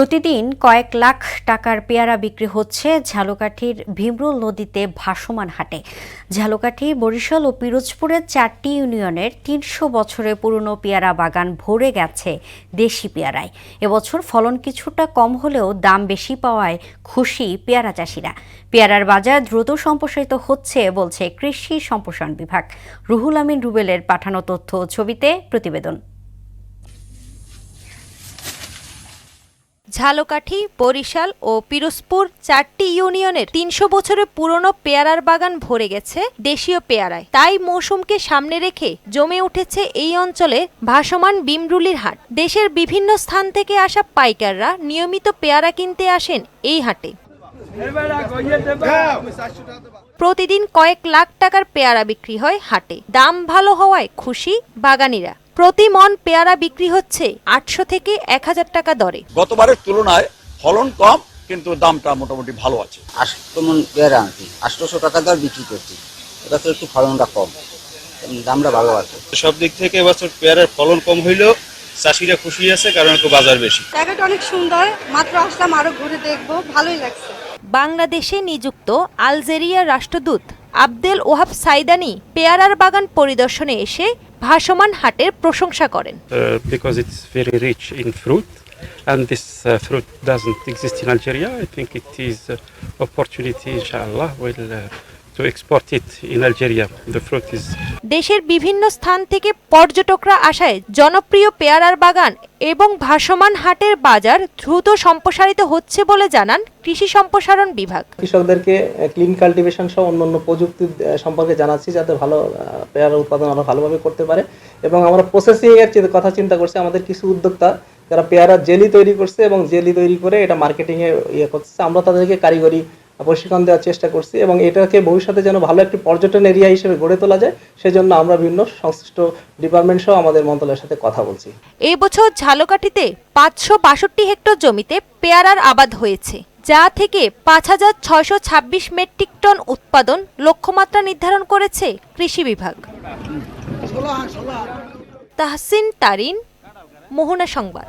প্রতিদিন কয়েক লাখ টাকার পেয়ারা বিক্রি হচ্ছে ঝালকাঠির ভীমরুল নদীতে ভাসমান হাটে। ঝালকাঠি, বরিশাল ও পিরোজপুরের চারটি ইউনিয়নের তিনশো বছরের পুরনো পেয়ারা বাগান ভরে গেছে দেশি পেয়ারায়। এবছর ফলন কিছুটা কম হলেও দাম বেশি পাওয়ায় খুশি পেয়ারা চাষিরা। পেয়ারার বাজার দ্রুত সম্প্রসারিত হচ্ছে বলছে কৃষি সম্প্রসারণ বিভাগ। রুহুল আমিন রুবেলের পাঠানো তথ্য ছবিতে প্রতিবেদন। ঝালকাঠি, বরিশাল ও পিরোজপুর চারটি ইউনিয়নের তিনশো বছরের পুরনো পেয়ারার বাগান ভরে গেছে দেশীয় পেয়ারায়। তাই মৌসুমকে সামনে রেখে জমে উঠেছে এই অঞ্চলে ভাসমান বিমরুলির হাট। দেশের বিভিন্ন স্থান থেকে আসা পাইকাররা নিয়মিত পেয়ারা কিনতে আসেন এই হাটে। প্রতিদিন কয়েক লাখ টাকার পেয়ারা বিক্রি হয় হাটে। দাম ভালো হওয়ায় খুশি বাগানিরা। প্রতি মন পেয়ারা বিক্রি হচ্ছে আটশো থেকে এক হাজার টাকা দরে। গতবারের তুলনায় ফলন কম কিন্তু দামটা মোটামুটি ভালো আছে। আটশো পেয়ারা আনছি আটশোশো টাকা দর বিক্রি করছি। এটা তো একটু ফলনটা কম দামটা ভালো আছে। সব দিক থেকে এবছর পেয়ারার ফলন কম হইলেও চাষিরা খুশি আছে কারণ একটু বাজার বেশি। জায়গাটা অনেক সুন্দর মাত্র আসলাম আরও ঘুরে দেখব ভালোই লাগছে। বাংলাদেশে নিযুক্ত আলজেরিয়ার রাষ্ট্রদূত আবদেল ওহাব সাইদানি পেয়ারার বাগান পরিদর্শনে এসে ভাসমান হাটের প্রশংসা করেন uh, and this uh, fruit doesn't exist in Algeria. I think it is uh, opportunity, inshallah, will uh, to export it in Algeria. The fruit is দেশের বিভিন্ন স্থান থেকে পর্যটকরা আসায় জনপ্রিয় পেয়ারার বাগান এবং ভাসমান হাটের বাজার দ্রুত সম্প্রসারিত হচ্ছে বলে জানান কৃষি সম্প্রসারণ বিভাগ। কৃষকদেরকে ক্লিন কাল্টিভেশন সহ অন্যান্য প্রযুক্তি সম্পর্কে জানাচ্ছি যাতে ভালো আহ, পেয়ারা উৎপাদন আরও ভালোভাবে করতে পারে। এবং আমরা প্রসেসিং এর কথা চিন্তা করছি আমাদের কিছু উদ্যোক্তা যারা পেয়ারা জেলি তৈরি করছে এবং জেলি তৈরি করে এটা মার্কেটিং এ ইয়ে করছে আমরা তাদেরকে কারিগরি প্রশিক্ষণ দেওয়ার চেষ্টা করছি এবং এটাকে ভবিষ্যতে যেন ভালো একটি পর্যটন এরিয়া হিসেবে গড়ে তোলা যায় সেজন্য আমরা বিভিন্ন সংশ্লিষ্ট ডিপার্টমেন্ট সহ আমাদের মন্ত্রণালয়ের সাথে কথা বলছি। এই বছর ঝালকাঠিতে পাঁচশো বাষট্টি হেক্টর জমিতে পেয়ারার আবাদ হয়েছে যা থেকে পাঁচ হাজার ছয়শো ছাব্বিশ মেট্রিক টন উৎপাদন লক্ষ্যমাত্রা নির্ধারণ করেছে কৃষি বিভাগ। তাহসিন তারিন মোহনা সংবাদ।